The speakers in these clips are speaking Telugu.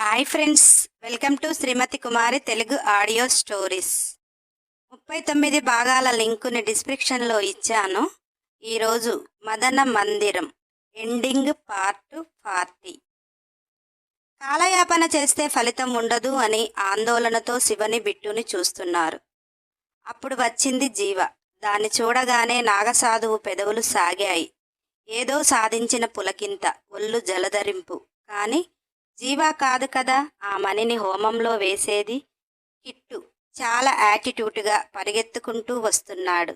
Hi friends welcome to Shrimati Kumari Telugu audio stories. ముప్పై తొమ్మిది భాగాల లింకుని డిస్క్రిప్షన్లో ఇచ్చాను. ఈరోజు మదన మందిరం ఎండింగ్ పార్ట్ ఫార్టీ. కాలయాపన చేస్తే ఫలితం ఉండదు అని ఆందోళనతో శివని బిట్టుని చూస్తున్నారు. అప్పుడు వచ్చింది జీవ. దాన్ని చూడగానే నాగసాధువు పెదవులు సాగాయి. ఏదో సాధించిన పులకింత ఒళ్ళు జలధరింపు. కానీ జీవా కాదు కదా ఆ మణిని హోమంలో వేసేది? కిట్టు చాలా యాటిట్యూడ్గా పరిగెత్తుకుంటూ వస్తున్నాడు.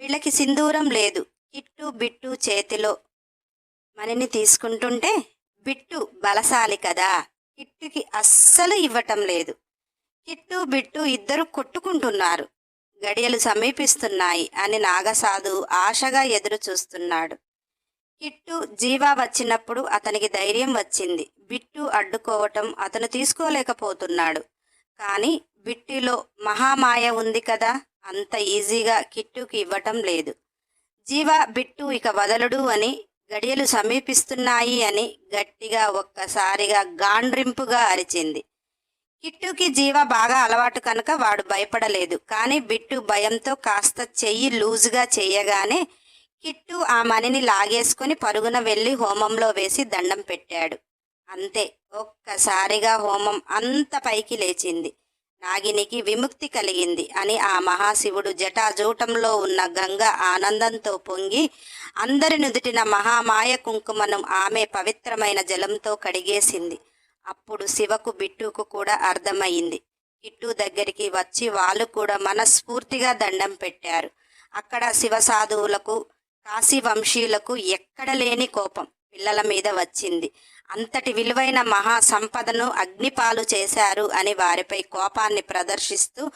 వీళ్ళకి సింధూరం లేదు. కిట్టు బిట్టు చేతిలో మణిని తీసుకుంటుంటే బిట్టు బలశాలి కదా. కిట్టుకి అస్సలు ఇవ్వటం లేదు. కిట్టు బిట్టు ఇద్దరు కొట్టుకుంటున్నారు. గడియలు సమీపిస్తున్నాయి అని నాగసాధు ఆశగా ఎదురు చూస్తున్నాడు కిట్టు జీవా వచ్చినప్పుడు అతనికి ధైర్యం వచ్చింది. బిట్టు అడ్డుకోవటం అతను తీసుకోలేకపోతున్నాడు. కానీ బిట్టులో మహామాయ ఉంది కదా అంత ఈజీగా కిట్టుకి ఇవ్వటం లేదు. జీవా బిట్టు ఇక వదలడు అని గడియలు సమీపిస్తున్నాయి అని గట్టిగా ఒక్కసారిగా గాండ్రింపుగా అరిచింది. కిట్టుకి జీవ బాగా అలవాటు కనుక వాడు భయపడలేదు. కానీ బిట్టు భయంతో కాస్త చెయ్యి లూజుగా చేయగానే కిట్టు ఆ మణిని లాగేసుకుని పరుగున వెళ్ళి హోమంలో వేసి దండం పెట్టాడు. అంతే ఒక్కసారిగా హోమం అంత పైకి లేచింది. నాగినికి విముక్తి కలిగింది అని ఆ మహాశివుడు జటాజూటంలో ఉన్న గంగ ఆనందంతో పొంగి అందరి నుదుటిన మహామాయ కుంకుమను ఆమె పవిత్రమైన జలంతో కడిగేసింది. అప్పుడు శివకు బిట్టుకు కూడా అర్థమయ్యింది కిట్టు దగ్గరికి వచ్చి వాళ్ళు కూడా మనస్ఫూర్తిగా దండం పెట్టారు. అక్కడ శివ సాధువులకు కాశీ వంశీయులకు ఎక్కడ లేని కోపం పిల్లల మీద వచ్చింది. అంతటి విలువైన మహా సంపదను అగ్నిపాలు చేశారు అని వారిపై కోపాన్ని ప్రదర్శిస్తూ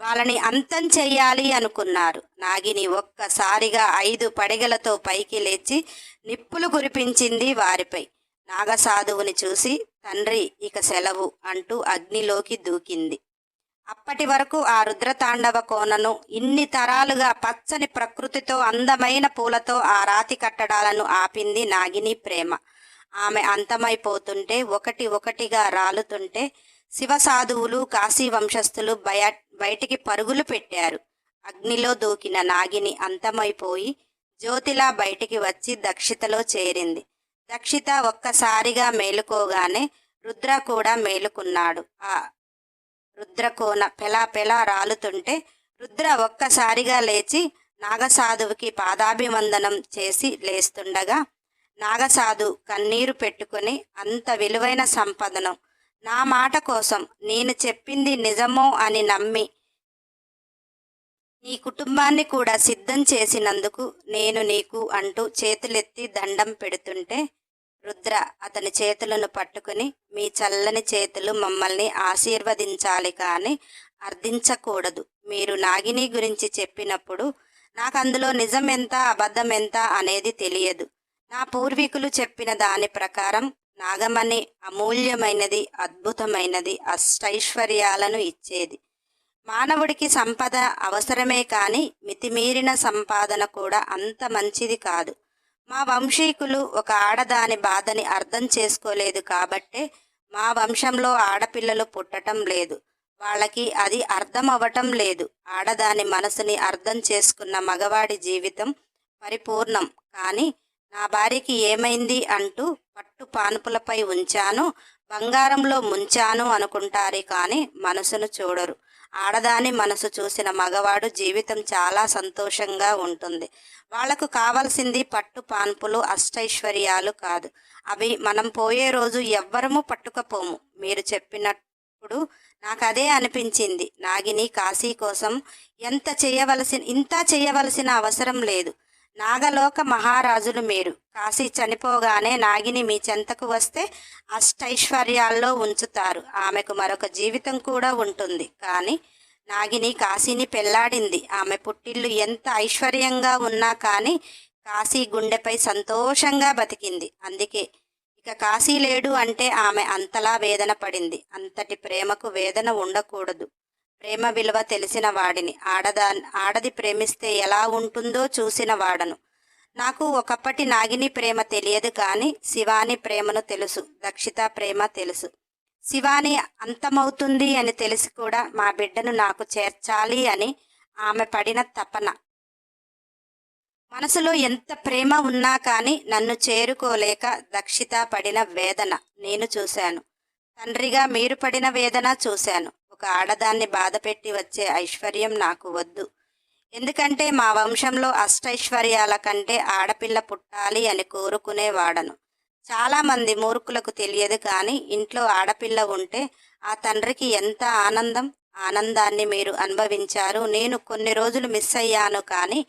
వాళ్ళని అంతం చెయ్యాలి అనుకున్నారు. నాగిని ఒక్కసారిగా ఐదు పడిగలతో పైకి లేచి నిప్పులు కురిపించింది వారిపై. నాగసాధువుని చూసి తండ్రి ఇక సెలవు అంటూ అగ్నిలోకి దూకింది. అప్పటి వరకు ఆ రుద్రతాండవ కోనను ఇన్ని తరాలుగా పచ్చని ప్రకృతితో అందమైన పూలతో ఆ రాతి కట్టడాలను ఆపింది నాగిని ప్రేమ. ఆమె అంతమైపోతుంటే ఒకటి ఒకటిగా రాలుతుంటే శివసాధువులు కాశీ వంశస్థులు బయ బయటికి పరుగులు పెట్టారు. అగ్నిలో దూకిన నాగిని అంతమైపోయి జ్యోతిలా బయటికి వచ్చి దక్షితలో చేరింది. దక్షిత ఒక్కసారిగా మేలుకోగానే రుద్ర కూడా మేలుకున్నాడు. ఆ రుద్రకోన పెలా పెలా రాలుతుంటే రుద్ర ఒక్కసారిగా లేచి నాగసాధువుకి పాదాభివందనం చేసి లేస్తుండగా నాగసాధు కన్నీరు పెట్టుకుని అంత విలువైన సంపదను. నా మాట కోసం నేను చెప్పింది నిజమో అని నమ్మి నీ కుటుంబాన్ని కూడా సిద్ధం చేసినందుకు నేను నీకు అంటూ చేతులెత్తి దండం పెడుతుంటే రుద్ర అతని చేతులను పట్టుకుని మీ చల్లని చేతులు మమ్మల్ని ఆశీర్వదించాలి కానీ అర్థించకూడదు. మీరు నాగిని గురించి చెప్పినప్పుడు నాకు అందులో నిజం ఎంత అబద్ధం ఎంత అనేది తెలియదు. నా పూర్వీకులు చెప్పిన దాని ప్రకారం నాగమణి అమూల్యమైనది అద్భుతమైనది అష్టైశ్వర్యాలను ఇచ్చేది. మానవుడికి సంపద అవసరమే కానీ మితిమీరిన సంపాదన కూడా అంత మంచిది కాదు. మా వంశీకులు ఒక ఆడదాని బాధని అర్థం చేసుకోలేదు కాబట్టే మా వంశంలో ఆడపిల్లలు పుట్టటం లేదు. వాళ్ళకి అది అర్థం అవ్వటం లేదు. ఆడదాని మనసుని అర్థం చేసుకున్న మగవాడి జీవితం పరిపూర్ణం. కానీ నా భార్యకి ఏమైంది అంటూ పట్టు పానుపులపై ఉంచాను బంగారంలో ముంచాను అనుకుంటారే కానీ మనసును చూడరు. ఆడదాని మనసు చూసిన మగవాడు జీవితం చాలా సంతోషంగా ఉంటుంది. వాళ్ళకు కావాల్సింది పట్టు పాన్పులు అష్టైశ్వర్యాలు కాదు. అవి మనం పోయే రోజు ఎవ్వరము పట్టుకపోము. మీరు చెప్పినప్పుడు నాకు అదే అనిపించింది. నాగిని కాశీ కోసం ఎంత చేయవలసిన ఇంత చేయవలసిన అవసరం లేదు. నాగలోక మహారాజులు మీరు. కాశీ చనిపోగానే నాగిని మీ చెంతకు వస్తే అష్టైశ్వర్యాల్లో ఉంచుతారు. ఆమెకు మరొక జీవితం కూడా ఉంటుంది. కానీ నాగిని కాశీని పెళ్ళాడింది. ఆమె పుట్టిల్లు ఎంత ఐశ్వర్యంగా ఉన్నా కానీ కాశీ గుండెపై సంతోషంగా బతికింది. అందుకే ఇక కాశీ లేడు అంటే ఆమె అంతలా వేదన పడింది. అంతటి ప్రేమకు వేదన ఉండకూడదు. ప్రేమ విలువ తెలిసిన వాడిని. ఆడదా ఆడది ప్రేమిస్తే ఎలా ఉంటుందో చూసిన వాడను. నాకు ఒకప్పటి నాగిని ప్రేమ తెలియదు కానీ శివాని ప్రేమను తెలుసు. దక్షిత ప్రేమ తెలుసు. శివాని అంతమవుతుంది అని తెలిసి కూడా మా బిడ్డను నాకు చేర్చాలి అని ఆమె పడిన తపన. మనసులో ఎంత ప్రేమ ఉన్నా కానీ నన్ను చేరుకోలేక దక్షిత పడిన వేదన నేను చూశాను. తండ్రిగా మీరు పడిన వేదన చూశాను. ఒక ఆడదాన్ని బాధపెట్టి వచ్చే ఐశ్వర్యం నాకు వద్దు. ఎందుకంటే మా వంశంలో అష్టైశ్వర్యాల కంటే ఆడపిల్ల పుట్టాలి అని కోరుకునేవాడను చాలామంది మూర్ఖులకు తెలియదు కానీ ఇంట్లో ఆడపిల్ల ఉంటే ఆ తండ్రికి ఎంత ఆనందం ఆనందాన్ని మీరు అనుభవించారు. నేను కొన్ని రోజులు మిస్ అయ్యాను కానీ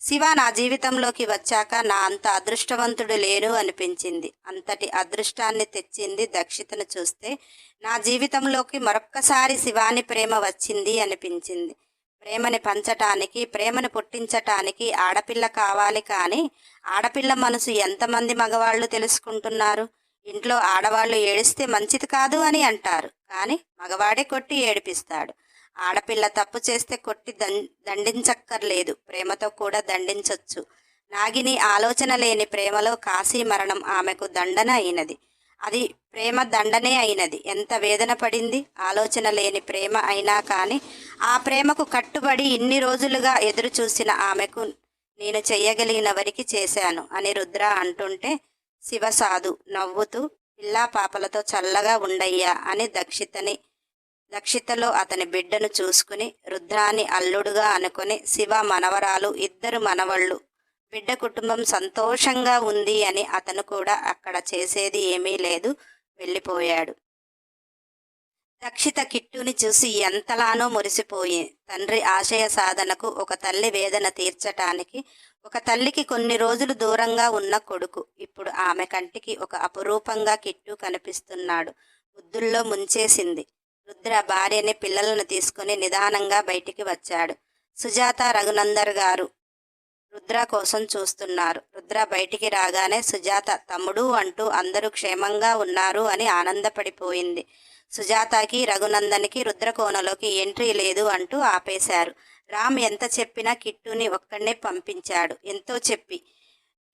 శివ నా జీవితంలోకి వచ్చాక నా అంత అదృష్టవంతుడు లేరు అనిపించింది. అంతటి అదృష్టాన్ని తెచ్చింది దక్షితను చూస్తే నా జీవితంలోకి మరొక్కసారి శివాని ప్రేమ వచ్చింది అనిపించింది. ప్రేమని పంచటానికి ప్రేమను పుట్టించటానికి ఆడపిల్ల కావాలి కానీ ఆడపిల్ల మనసు ఎంతమంది మగవాళ్ళు తెలుసుకుంటున్నారు? ఇంట్లో ఆడవాళ్ళు ఏడిస్తే మంచిది కాదు అని అంటారు. కానీ మగవాడే కొట్టి ఏడిపిస్తాడు. ఆడపిల్ల తప్పు చేస్తే కొట్టి దం దండించక్కర్లేదు. ప్రేమతో కూడా దండించొచ్చు. నాగిని ఆలోచన లేని ప్రేమలో కాశీ మరణం ఆమెకు దండన అయినది. అది ప్రేమ దండనే అయినది. ఎంత వేదన పడింది? ఆలోచన లేని ప్రేమ అయినా కానీ ఆ ప్రేమకు కట్టుబడి ఇన్ని రోజులుగా ఎదురు చూసిన ఆమెకు నేను చెయ్యగలిగిన వరికి చేశాను అని రుద్ర అంటుంటే శివసాధు నవ్వుతూ పిల్లా పాపలతో చల్లగా ఉండయ్యా అని దక్షితని లక్షితలో అతని బిడ్డను చూసుకుని రుద్రాన్ని అల్లుడుగా అనుకుని శివ మనవరాలు ఇద్దరు మనవళ్ళు. బిడ్డ కుటుంబం సంతోషంగా ఉంది అని అతను కూడా అక్కడ చేసేది ఏమీ లేదు. వెళ్ళిపోయాడు. రక్షిత కిట్టుని చూసి ఎంతలానో మురిసిపోయి తండ్రి ఆశయ సాధనకు ఒక తల్లి వేదన తీర్చటానికి ఒక తల్లికి కొన్ని రోజులు దూరంగా ఉన్న కొడుకు. ఇప్పుడు ఆమె కంటికి ఒక అపురూపంగా కిట్టు కనిపిస్తున్నాడు. ముద్దుల్లో ముంచేసింది. రుద్ర భార్యని పిల్లలను తీసుకుని నిదానంగా బయటికి వచ్చాడు. సుజాత రఘునందర్ గారు రుద్ర కోసం చూస్తున్నారు. రుద్ర బయటికి రాగానే సుజాత తమ్ముడు అంటూ అందరూ క్షేమంగా ఉన్నారు అని ఆనందపడిపోయింది. సుజాతకి రఘునందన్కి రుద్రకోనలోకి ఎంట్రీ లేదు అంటూ ఆపేశారు. రామ్ ఎంత చెప్పినా కిట్టుని ఒక్కడనే పంపించాడు. ఎంతో చెప్పి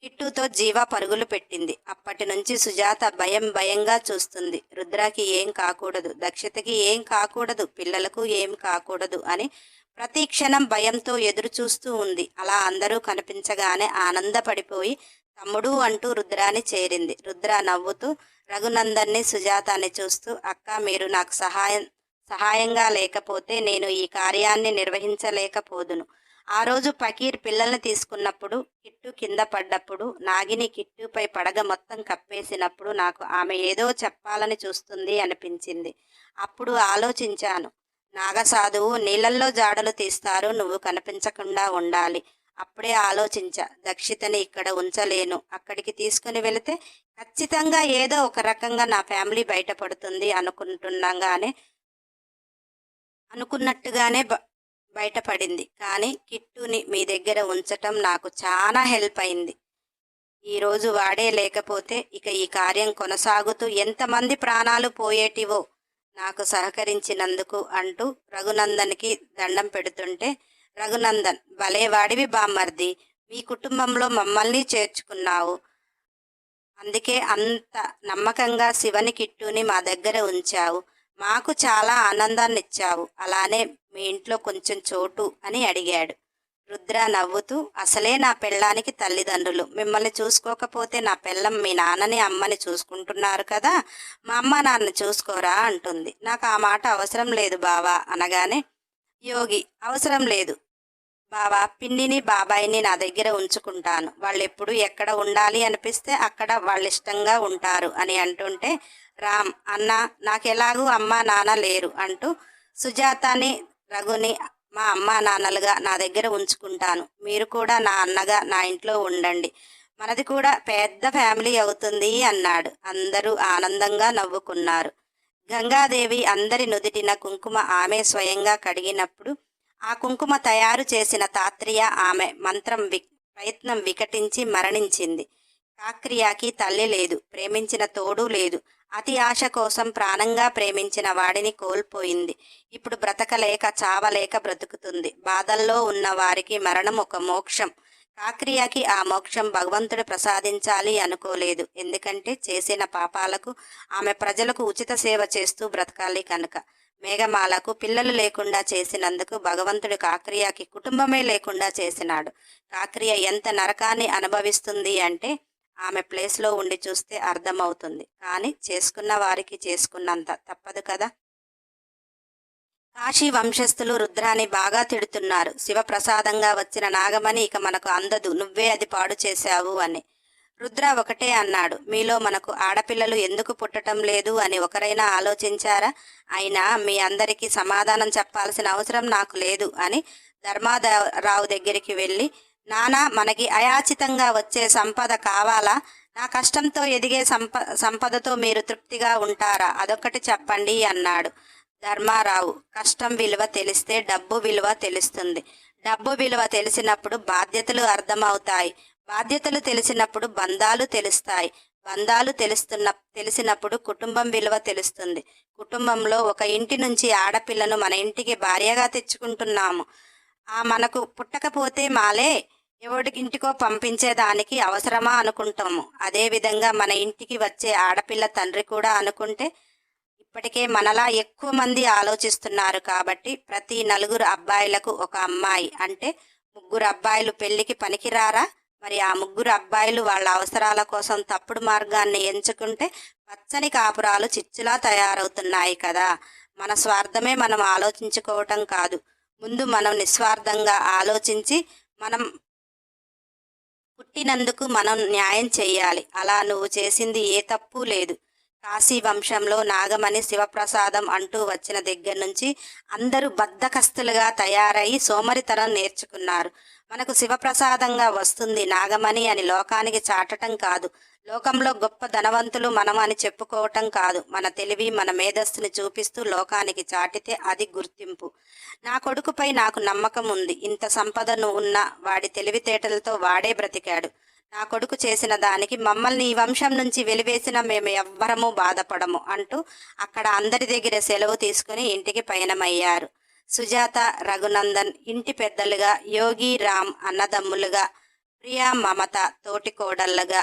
కిట్టుతో జీవ పరుగులు పెట్టింది. అప్పటి నుంచి సుజాత భయం భయంగా చూస్తుంది. రుద్రకి ఏం కాకూడదు. దక్షతకి ఏం కాకూడదు. పిల్లలకు ఏం కాకూడదు అని ప్రతి క్షణం భయంతో ఎదురు చూస్తూ ఉంది. అలా అందరూ కనిపించగానే ఆనందపడిపోయి తమ్ముడు అంటూ రుద్రాని చేరింది. రుద్ర నవ్వుతూ రఘునందన్ని సుజాతని చూస్తూ అక్క మీరు నాకు సహాయం సహాయంగా లేకపోతే నేను ఈ కార్యాన్ని నిర్వహించలేకపోదును. ఆ రోజు పకీర్ పిల్లల్ని తీసుకున్నప్పుడు కిట్టు కింద పడ్డప్పుడు నాగిని కిట్టుపై పడగ మొత్తం కప్పేసినప్పుడు నాకు ఆమె ఏదో చెప్పాలని చూస్తుంది అనిపించింది. అప్పుడు ఆలోచించాను. నాగసాధువు నీళ్ళల్లో జాడలు తీస్తారు నువ్వు కనిపించకుండా ఉండాలి. అప్పుడే ఆలోచించా దక్షితని ఇక్కడ ఉంచలేను. అక్కడికి తీసుకుని వెళితే ఖచ్చితంగా ఏదో ఒక రకంగా నా ఫ్యామిలీ బయటపడుతుంది అనుకుంటుండగానే అనుకున్నట్టుగానే బ- బయటపడింది. కానీ కిట్టుని మీ దగ్గర ఉంచటం నాకు చాలా హెల్ప్ అయింది. ఈరోజు వాడే లేకపోతే ఇక ఈ కార్యం కొనసాగుతూ ఎంతమంది ప్రాణాలు పోయేటివో నాకు సహకరించినందుకు అంటూ రఘునందన్కి దండం పెడుతుంటే రఘునందన్ భలేవాడివి బామ్మర్ది. మీ కుటుంబంలో మమ్మల్ని చేర్చుకున్నావు. అందుకే అంత నమ్మకంగా శివని కిట్టుని మా దగ్గర ఉంచావు. మాకు చాలా ఆనందాన్ని ఇచ్చావు అలానే మీ ఇంట్లో కొంచెం చోటు అని అడిగాడు. రుద్ర నవ్వుతూ అసలే నా పెళ్ళానికి తల్లిదండ్రులు. మిమ్మల్ని చూసుకోకపోతే నా పెళ్ళం మీ నాన్నని అమ్మని చూసుకుంటున్నారు కదా. మా అమ్మ నాన్న చూసుకోరా అంటుంది. నాకు ఆ మాట అవసరం లేదు బావా అనగానే యోగి అవసరం లేదు. బావా పిన్నిని బాబాయిని నా దగ్గర ఉంచుకుంటాను. వాళ్ళు ఎప్పుడు ఎక్కడ ఉండాలి అనిపిస్తే అక్కడ వాళ్ళు ఇష్టంగా ఉంటారు అని అంటుంటే రామ్ అన్న నాకెలాగూ అమ్మ నాన్న లేరు అంటూ సుజాతని రఘుని మా అమ్మ నాన్నలుగా నా దగ్గర ఉంచుకుంటాను. మీరు కూడా నా అన్నగా నా ఇంట్లో ఉండండి. మనది కూడా పెద్ద ఫ్యామిలీ అవుతుంది అన్నాడు. అందరూ ఆనందంగా నవ్వుకున్నారు. గంగాదేవి అందరి నుదిటిన కుంకుమ ఆమె స్వయంగా కడిగినప్పుడు ఆ కుంకుమ తయారు చేసిన తాత్రియ ఆమె మంత్రం వి ప్రయత్నం వికటించి మరణించింది. కాక్రియాకి తల్లి లేదు. ప్రేమించిన తోడు లేదు. అతి ఆశ కోసం ప్రాణంగా ప్రేమించిన వాడిని కోల్పోయింది. ఇప్పుడు బ్రతకలేక చావలేక బ్రతుకుతుంది. బాధల్లో ఉన్న వారికి మరణం ఒక మోక్షం. కాక్రియకి ఆ మోక్షం భగవంతుడు ప్రసాదించాలి అనుకోలేదు. ఎందుకంటే చేసిన పాపాలకు ఆమె ప్రజలకు ఉచిత సేవ చేస్తూ బ్రతకాలి కనుక. మేఘమాలకు పిల్లలు లేకుండా చేసినందుకు భగవంతుడు కాక్రియకి కుటుంబమే లేకుండా చేసినాడు. కాక్రియ ఎంత నరకాన్ని అనుభవిస్తుంది అంటే ఆమె ప్లేస్లో ఉండి చూస్తే అర్థమవుతుంది. కానీ చేసుకున్న వారికి చేసుకున్నంత తప్పదు కదా? కాశీ వంశస్థులు రుద్రాన్ని బాగా తిడుతున్నారు. శివప్రసాదంగా వచ్చిన నాగమణి ఇక మనకు అందదు. నువ్వే అది పాడు చేశావు అని. రుద్ర ఒకటే అన్నాడు. మీలో మనకు ఆడపిల్లలు ఎందుకు పుట్టటం లేదు అని ఒకరైనా ఆలోచించారా? అయినా మీ అందరికీ సమాధానం చెప్పాల్సిన అవసరం నాకు లేదు అని ధర్మారావు దగ్గరికి వెళ్ళి నానా మనకి అయాచితంగా వచ్చే సంపద కావాలా? నా కష్టంతో ఎదిగే సంప సంపదతో మీరు తృప్తిగా ఉంటారా? అదొకటి చెప్పండి అన్నాడు ధర్మారావు. కష్టం విలువ తెలిస్తే డబ్బు విలువ తెలుస్తుంది. డబ్బు విలువ తెలిసినప్పుడు బాధ్యతలు అర్థమవుతాయి. బాధ్యతలు తెలిసినప్పుడు బంధాలు తెలుస్తాయి. బంధాలు తెలుస్తున్న తెలిసినప్పుడు కుటుంబం విలువ తెలుస్తుంది. కుటుంబంలో ఒక ఇంటి నుంచి ఆడపిల్లను మన ఇంటికి భార్యగా తెచ్చుకుంటున్నాము. ఆ మనకు పుట్టకపోతే మాలే దేవుడికి ఇంటికో పంపించేదానికి అవసరమా అనుకుంటాము. అదేవిధంగా మన ఇంటికి వచ్చే ఆడపిల్ల తండ్రి కూడా అనుకుంటే ఇప్పటికే మనలా ఎక్కువ మంది ఆలోచిస్తున్నారు కాబట్టి ప్రతి నలుగురు అబ్బాయిలకు ఒక అమ్మాయి అంటే ముగ్గురు అబ్బాయిలు పెళ్ళికి పనికిరారా? మరి ఆ ముగ్గురు అబ్బాయిలు వాళ్ళ అవసరాల కోసం తప్పుడు మార్గాన్ని ఎంచుకుంటే పచ్చని కాపురాలు చిచ్చులా తయారవుతున్నాయి కదా. మన స్వార్థమే మనం ఆలోచించుకోవటం కాదు. ముందు మనం నిస్వార్థంగా ఆలోచించి మనం పుట్టినందుకు మనం న్యాయం చేయాలి. అలా నువ్వు చేసింది ఏ తప్పు లేదు. కాశీ వంశంలో నాగమణి శివప్రసాదం అంటూ వచ్చిన దగ్గర నుంచి అందరూ బద్ధకస్తులుగా తయారై సోమరితనం నేర్చుకున్నారు. మనకు శివప్రసాదంగా వస్తుంది నాగమణి అని లోకానికి చాటటం కాదు. లోకంలో గొప్ప ధనవంతులు మనం అని చెప్పుకోవటం కాదు. మన తెలివి మన మేధస్సుని చూపిస్తూ లోకానికి చాటితే అది గుర్తింపు. నా కొడుకుపై నాకు నమ్మకం ఉంది. ఇంత సంపదను ఉన్న వాడి తెలివితేటలతో వాడే బ్రతికాడు. నా కొడుకు చేసిన దానికి మమ్మల్ని ఈ వంశం నుంచి వెలివేసిన మేము ఎవ్వరము బాధపడము అంటూ అక్కడ అందరి దగ్గర సెలవు తీసుకుని ఇంటికి పయనమయ్యారు. సుజాత రఘునందన్ ఇంటి పెద్దలుగా యోగి రామ్ అన్నదమ్ములుగా ప్రియా మమత తోటి కోడళ్ళగా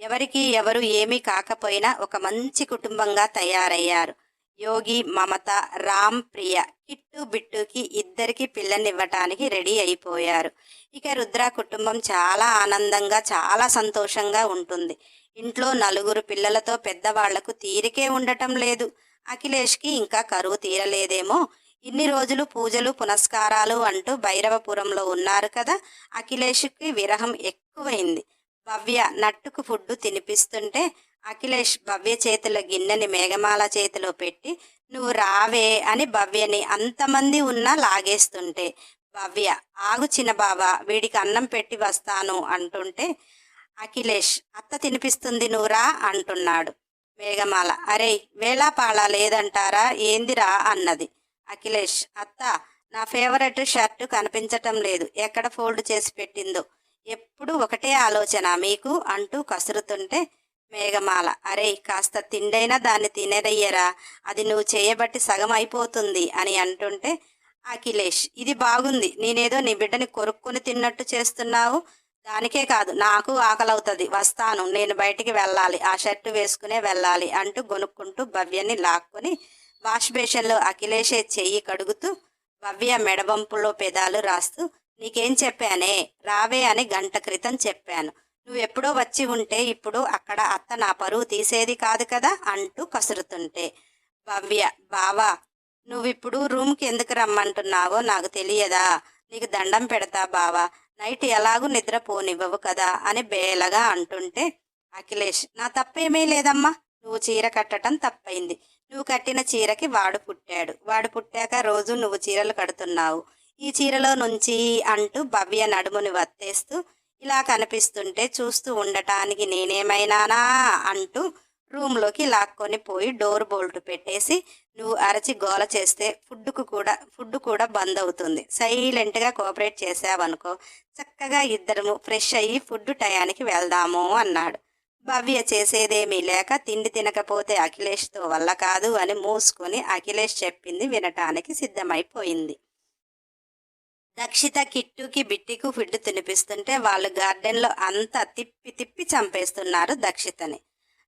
ఎవరికి ఎవరు ఏమీ కాకపోయినా ఒక మంచి కుటుంబంగా తయారయ్యారు. యోగి మమత రామ్ ప్రియ కిట్టు బిట్టుకి ఇద్దరికి పిల్లనివ్వటానికి రెడీ అయిపోయారు. ఇక రుద్ర కుటుంబం చాలా ఆనందంగా చాలా సంతోషంగా ఉంటుంది. ఇంట్లో నలుగురు పిల్లలతో పెద్దవాళ్ళకు తీరికే ఉండటం లేదు. అఖిలేష్కి ఇంకా కరువు తీరలేదేమో. ఇన్ని రోజులు పూజలు పునస్కారాలు అంటూ భైరవపురంలో ఉన్నారు కదా. అఖిలేష్కి విరహం ఎక్కువైంది. భవ్య నట్టుకు ఫుడ్ తినిపిస్తుంటే అఖిలేష్ భవ్య చేతిలో గిన్నెని మేఘమాల చేతిలో పెట్టి నువ్వు రావే అని భవ్యని అంతమంది ఉన్నా లాగేస్తుంటే భవ్య ఆగు చిన్న బాబా వీడికి అన్నం పెట్టి వస్తాను అంటుంటే అఖిలేష్ అత్త తినిపిస్తుంది నువ్వురా అంటున్నాడు మేఘమాల. అరే వేళాపాళ లేదంటారా? ఏందిరా? అన్నది. అఖిలేష్ అత్త నా ఫేవరెట్ షర్టు కనిపించటం లేదు. ఎక్కడ ఫోల్డ్ చేసి పెట్టిందో? ఎప్పుడు ఒకటే ఆలోచన మీకు అంటూ కసురుతుంటే మేఘమాల. అరే కాస్త తిండైనా దాన్ని తినేరయ్యరా అది నువ్వు చేయబట్టి సగం అయిపోతుంది అని అంటుంటే అఖిలేష్ ఇది బాగుంది. నేనేదో నీ బిడ్డని కొరుక్కుని తిన్నట్టు చేస్తున్నావు. దానికే కాదు నాకు ఆకలవుతుంది. వస్తాను నేను బయటికి వెళ్ళాలి. ఆ షర్టు వేసుకునే వెళ్ళాలి అంటూ గొనుక్కుంటూ భవ్యని లాక్కొని వాష్ బేషన్లో అఖిలేషే చెయ్యి కడుగుతూ భవ్య మెడబంపులో పెదాలు రాస్తూ నీకేం చెప్పానే? రావే అని గంట క్రితం చెప్పాను. నువ్వు ఎప్పుడో వచ్చి ఉంటే ఇప్పుడు అక్కడ అత్త నా పరువు తీసేది కాదు కదా? అంటూ కసురుతుంటే భవ్య బావా నువ్విప్పుడు రూమ్కి ఎందుకు రమ్మంటున్నావో నాకు తెలియదా? నీకు దండం పెడతా బావా నైట్ ఎలాగూ నిద్రపోనివ్వవు కదా? అని బేలగా అంటుంటే అఖిలేష్ నా తప్పేమీ లేదమ్మా. నువ్వు చీర కట్టడం తప్పైంది. నువ్వు కట్టిన చీరకి వాడు పుట్టాడు. వాడు పుట్టాక రోజు నువ్వు చీరలు కడుతున్నావు. ఈ చీరలో నుంచి అంటూ భవ్య నడుముని వత్తేస్తూ ఇలా కనిపిస్తుంటే చూస్తూ ఉండటానికి నేనేమైనానా అంటూ రూమ్లోకి లాక్కొని పోయి డోర్ బోల్ట్ పెట్టేసి నువ్వు అరచి గోల చేస్తే ఫుడ్కు కూడా ఫుడ్ కూడా బంద్ అవుతుంది. సైలెంట్గా కోఆపరేట్ చేసావనుకో చక్కగా ఇద్దరము ఫ్రెష్ అయ్యి ఫుడ్ టయానికి వెళ్దాము అన్నాడు. భవ్య చేసేదేమీ లేక తిండి తినకపోతే అఖిలేష్తో వల్ల కాదు అని మూసుకొని అఖిలేష్ చెప్పింది వినటానికి సిద్ధమైపోయింది. దక్షిత కిట్టుకి బిట్టికు ఫుడ్ తినిపిస్తుంటే వాళ్ళు గార్డెన్లో అంతా తిప్పి తిప్పి చంపేస్తున్నారు దక్షితని.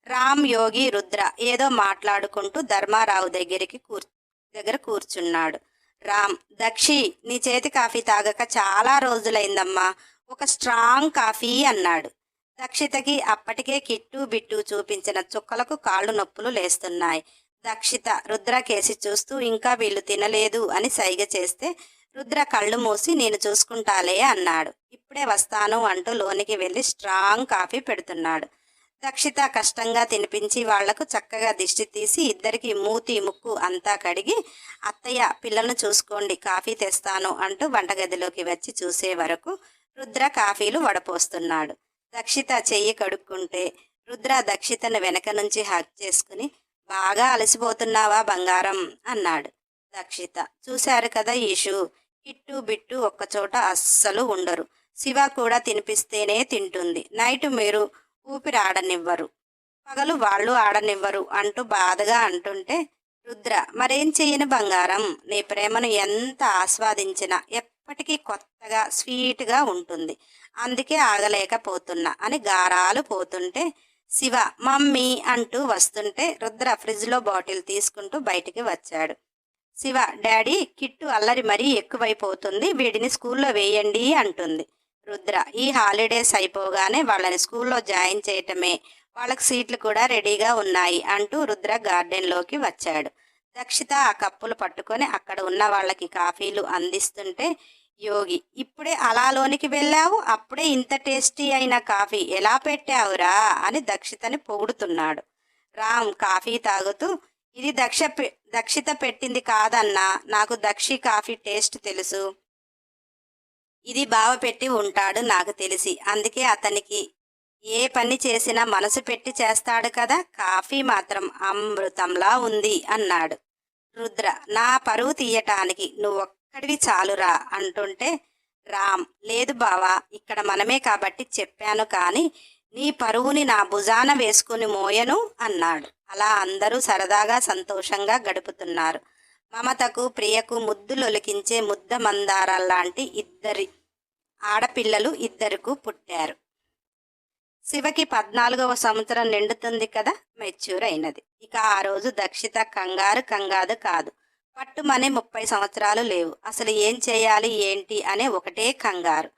రామ్ యోగి రుద్ర ఏదో మాట్లాడుకుంటూ ధర్మారావు దగ్గరికి కూర్ దగ్గర కూర్చున్నాడు. రామ్ దక్షి నీ చేతి కాఫీ తాగక చాలా రోజులైందమ్మా ఒక స్ట్రాంగ్ కాఫీ అన్నాడు. దక్షితకి అప్పటికే కిట్టు బిట్టు చూపించిన చుక్కలకు కాళ్ళు నొప్పులు లేస్తున్నాయి. దక్షిత రుద్ర కేసి చూస్తూ ఇంకా వీళ్ళు తినలేదు అని సైగ చేస్తే రుద్ర కళ్ళు మూసి నేను చూసుకుంటాలే అన్నాడు. ఇప్పుడే వస్తాను అంటూ లోనికి వెళ్ళి స్ట్రాంగ్ కాఫీ పెడుతున్నాడు. దక్షిత కష్టంగా తినిపించి వాళ్ళకు చక్కగా దిష్టి తీసి ఇద్దరికి మూతి ముక్కు అంతా కడిగి అత్తయ్య పిల్లలను చూసుకోండి కాఫీ తెస్తాను అంటూ వంటగదిలోకి వచ్చి చూసే వరకు రుద్ర కాఫీలు వడపోస్తున్నాడు. దక్షిత చెయ్యి కడుక్కుంటే రుద్ర దక్షితను వెనక నుంచి హక్ చేసుకుని బాగా అలసిపోతున్నావా బంగారం అన్నాడు దక్షిత. చూశారు కదా ఈషు ఇట్టు బిట్టు ఒక్కచోట అస్సలు ఉండరు. శివ కూడా తినిపిస్తేనే తింటుంది. నైట్ మీరు ఊపిరి ఆడనివ్వరు. పగలు వాళ్ళు ఆడనివ్వరు అంటూ బాధగా అంటుంటే రుద్ర మరేం చెయ్యను బంగారం? నీ ప్రేమను ఎంత ఆస్వాదించినా ఎప్పటికీ కొత్తగా స్వీట్గా ఉంటుంది. అందుకే ఆగలేకపోతున్నా అని గారాలు పోతుంటే శివ మమ్మీ అంటూ వస్తుంటే రుద్ర ఫ్రిడ్జ్లో బాటిల్ తీసుకుంటూ బయటికి వచ్చాడు. శివ డాడీ కిట్టు అల్లరి మరీ ఎక్కువైపోతుంది వీడిని స్కూల్లో వేయండి అంటుంది. రుద్ర ఈ హాలిడేస్ అయిపోగానే వాళ్ళని స్కూల్లో జాయిన్ చేయటమే వాళ్ళకి సీట్లు కూడా రెడీగా ఉన్నాయి అంటూ రుద్ర గార్డెన్లోకి వచ్చాడు. దక్షిత ఆ కప్పులు పట్టుకొని అక్కడ ఉన్న వాళ్ళకి కాఫీలు అందిస్తుంటే యోగి ఇప్పుడే అలాలోనికి వెళ్ళావు అప్పుడే ఇంత టేస్టీ అయిన కాఫీ ఎలా పెట్టావురా అని దక్షితని పొగుడుతున్నాడు. రామ్ కాఫీ తాగుతూ ఇది దక్ష పె- దక్షిత పెట్టింది కాదన్నా నాకు దక్షి కాఫీ టేస్ట్ తెలుసు. ఇది బావ పెట్టి ఉంటాడు నాకు తెలిసి అందుకే అతనికి ఏ పని చేసినా మనసు పెట్టి చేస్తాడు కదా కాఫీ మాత్రం అమృతంలా ఉంది అన్నాడు. రుద్ర నా పరువు తీయటానికి ఇక్కడివి చాలురా అంటుంటే రామ్ లేదు బావా ఇక్కడ మనమే కాబట్టి చెప్పాను కానీ నీ పరువుని నా భుజాన వేసుకుని మోయను అన్నాడు. అలా అందరూ సరదాగా సంతోషంగా గడుపుతున్నారు. మమతకు ప్రియకు ముద్దులొలికించే ముద్ద మందారాల్లాంటి ఇద్దరి ఆడపిల్లలు ఇద్దరుకు పుట్టారు. శివకి పద్నాలుగవ సంవత్సరం నిండుతుంది కదా మెచ్యూర్ అయినది. ఇక ఆ రోజు దక్షిత కంగారు కంగాదు కాదు. పట్టుమని ముప్పై సంవత్సరాలు లేవు. అసలు ఏం చేయాలి ఏంటి అనే ఒకటే కంగారు.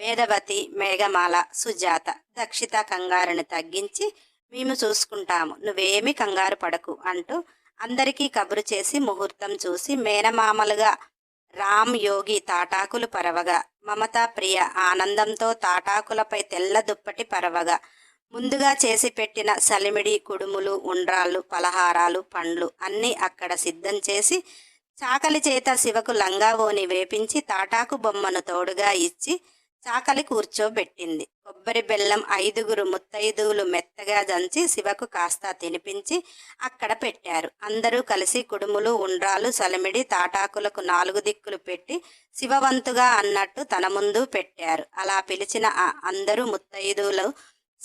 వేదవతి మేఘమాల సుజాత దక్షిత కంగారుని తగ్గించి మేము చూసుకుంటాము నువ్వేమి కంగారు పడకు అంటూ అందరికీ కబురు చేసి ముహూర్తం చూసి మేనమామలుగా రామ్ యోగి తాటాకులు పరవగా మమత ప్రియ ఆనందంతో తాటాకులపై తెల్ల దుప్పటి పరవగా ముందుగా చేసి పెట్టిన సలిమిడి కుడుములు ఉండ్రాళ్ళు పలహారాలు పండ్లు అన్నీ అక్కడ సిద్ధం చేసి చాకలి చేత శివకు లంగావోని వేపించి తాటాకు బొమ్మను తోడుగా ఇచ్చి చాకలి కూర్చోబెట్టింది. కొబ్బరి బెల్లం ఐదుగురు ముత్తైదువులు మెత్తగా దంచి శివకు కాస్త తినిపించి అక్కడ పెట్టారు. అందరూ కలిసి కుడుములు ఉండ్రాలు సలిమిడి తాటాకులకు నాలుగు దిక్కులు పెట్టి శివవంతుగా అన్నట్టు తన ముందు పెట్టారు. అలా పిలిచిన ఆ అందరూ ముత్తైదువులు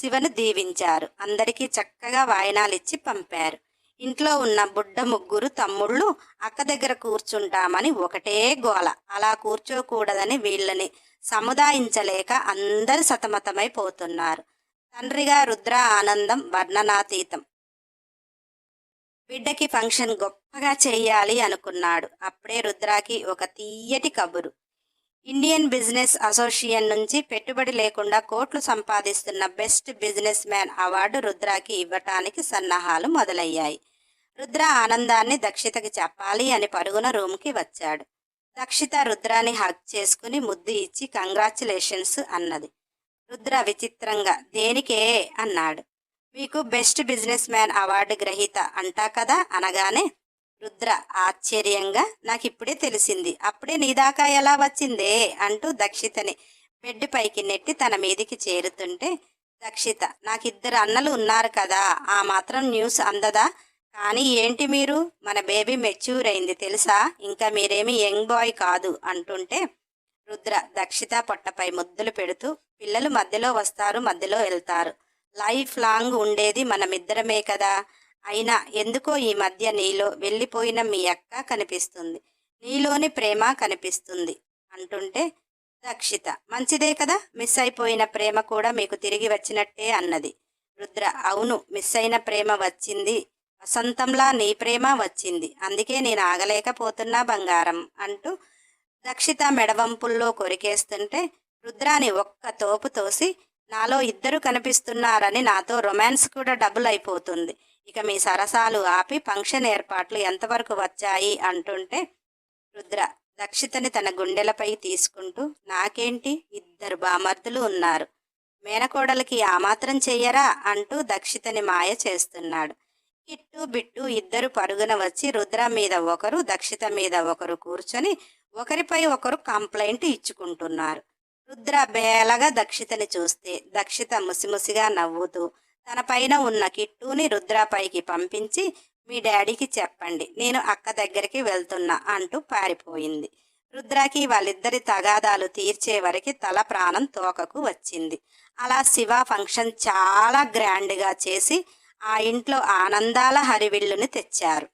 శివను దీవించారు. అందరికీ చక్కగా వాయనాలిచ్చి పంపారు. ఇంట్లో ఉన్న బుడ్డ ముగ్గురు తమ్ముళ్ళు అక్క దగ్గర కూర్చుంటామని ఒకటే గోల. అలా కూర్చోకూడదని వీళ్ళని సముదాయించలేక అందరు సతమతమైపోతున్నారు తండ్రిగా రుద్ర ఆనందం వర్ణనాతీతం. బిడ్డకి ఫంక్షన్ గొప్పగా చేయాలి అనుకున్నాడు. అప్పుడే రుద్రాకి ఒక తీయటి కబురు. ఇండియన్ బిజినెస్ అసోసియేషన్ నుంచి పెట్టుబడి లేకుండా కోట్లు సంపాదిస్తున్న బెస్ట్ బిజినెస్ మ్యాన్ అవార్డు రుద్రాకి ఇవ్వటానికి సన్నాహాలు మొదలయ్యాయి. రుద్ర ఆనందాన్ని దక్షితకి చెప్పాలి అని పరుగున రూమ్కి వచ్చాడు. దక్షిత రుద్రాని హక్ చేసుకుని ముద్దు ఇచ్చి కంగ్రాచులేషన్స్ అన్నది. రుద్ర విచిత్రంగా దేనికే? అన్నాడు. మీకు బెస్ట్ బిజినెస్ మ్యాన్ అవార్డు గ్రహీత అంటా కదా? అనగానే రుద్ర ఆశ్చర్యంగా నాకు ఇప్పుడే తెలిసింది. అప్పుడే నీ దాకా ఎలా వచ్చిందే? అంటూ దక్షితని బెడ్ పైకి నెట్టి తన మీదికి చేరుతుంటే దక్షిత నాకు ఇద్దరు అన్నలు ఉన్నారు కదా ఆ మాత్రం న్యూస్ అందదా? కానీ ఏంటి మీరు? మన బేబీ మెచ్యూర్ అయింది తెలుసా? ఇంకా మీరేమి యంగ్ బాయ్ కాదు అంటుంటే రుద్ర దక్షిత పొట్టపై ముద్దులు పెడుతూ పిల్లలు మధ్యలో వస్తారు మధ్యలో వెళ్తారు. లైఫ్ లాంగ్ ఉండేది మనమిద్దరమే కదా. అయినా ఎందుకో ఈ మధ్య నీలో వెళ్ళిపోయిన మీ అక్క కనిపిస్తుంది. నీలోని ప్రేమ కనిపిస్తుంది. అంటుంటే రక్షిత మంచిదే కదా? మిస్ అయిపోయిన ప్రేమ కూడా మీకు తిరిగి వచ్చినట్టే అన్నది. రుద్ర అవును మిస్ అయిన ప్రేమ వచ్చింది. వసంతంలా నీ ప్రేమ వచ్చింది. అందుకే నేను ఆగలేకపోతున్నా బంగారం అంటూ రక్షిత మెడవంపుల్లో కొరికేస్తుంటే రుద్రాని ఒక్క తోపు తోసి నాలో ఇద్దరు కనిపిస్తున్నారని నాతో రొమాన్స్ కూడా డబుల్ అయిపోతుంది. ఇక మీ సరసాలు ఆపి ఫంక్షన్ ఏర్పాట్లు ఎంతవరకు వచ్చాయి అంటుంటే రుద్ర దక్షితని తన గుండెలపై తీసుకుంటూ నాకేంటి? ఇద్దరు బామర్దులు ఉన్నారు. మేనకోడలకి ఆ మాత్రం చెయ్యరా? అంటూ దక్షితని మాయ చేస్తున్నాడు. ఇట్టు బిట్టు ఇద్దరు పరుగున వచ్చి రుద్ర మీద ఒకరు దక్షిత మీద ఒకరు కూర్చొని ఒకరిపై ఒకరు కంప్లైంట్ ఇచ్చుకుంటున్నారు. రుద్ర బేలగా దక్షితని చూస్తే దక్షిత ముసిముసిగా నవ్వుతూ తన పైన ఉన్న కిట్టుని రుద్రపైకి పంపించి మీ డాడీకి చెప్పండి నేను అక్క దగ్గరికి వెళ్తున్నా అంటూ పారిపోయింది. రుద్రకి వాళ్ళిద్దరి తగాదాలు తీర్చే వరకు తల ప్రాణం తోకకు వచ్చింది. అలా శివ ఫంక్షన్ చాలా గ్రాండ్గా చేసి ఆ ఇంట్లో ఆనందాల హరివిల్లుని తెచ్చారు.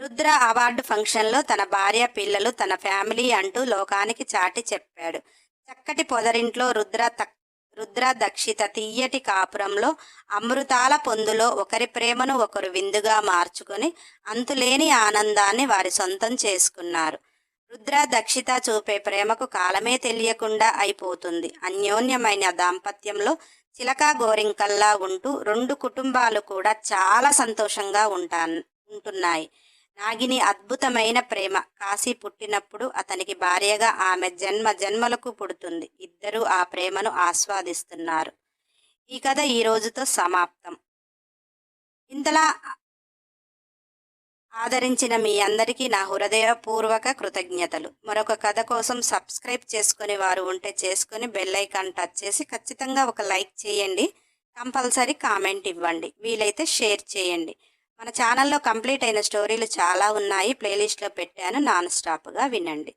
రుద్ర అవార్డు ఫంక్షన్లో తన భార్య పిల్లలు తన ఫ్యామిలీ అంటూ లోకానికి చాటి చెప్పాడు. చక్కటి పొదరింట్లో రుద్ర తక్ రుద్ర దక్షిత తీయటి కాపురంలో అమృతాల పొందులో ఒకరి ప్రేమను ఒకరు విందుగా మార్చుకొని అంతులేని ఆనందాన్ని వారి సొంతం చేసుకున్నారు. రుద్ర దక్షిత చూపే ప్రేమకు కాలమే తెలియకుండా అయిపోతుంది. అన్యోన్యమైన దాంపత్యంలో చిలక గోరింకల్లా ఉంటూ రెండు కుటుంబాలు కూడా చాలా సంతోషంగా ఉంటా ఉంటున్నాయి. నాగిని అద్భుతమైన ప్రేమ. కాశీ పుట్టినప్పుడు అతనికి భార్యగా ఆమె జన్మ జన్మలకు పుడుతుంది. ఇద్దరూ ఆ ప్రేమను ఆస్వాదిస్తున్నారు. ఈ కథ ఈ రోజుతో సమాప్తం. ఇంతలా ఆదరించిన మీ అందరికీ నా హృదయపూర్వక కృతజ్ఞతలు. మరొక కథ కోసం సబ్స్క్రైబ్ చేసుకుని వారు ఉంటే చేసుకుని బెల్ ఐకాన్ టచ్ చేసి ఖచ్చితంగా ఒక లైక్ చేయండి. కంపల్సరీ కామెంట్ ఇవ్వండి. వీలైతే షేర్ చేయండి. మన ఛానల్లో కంప్లీట్ అయిన స్టోరీలు చాలా ఉన్నాయి. ప్లేలిస్ట్లో పెట్టాను. నాన్ స్టాప్గా వినండి.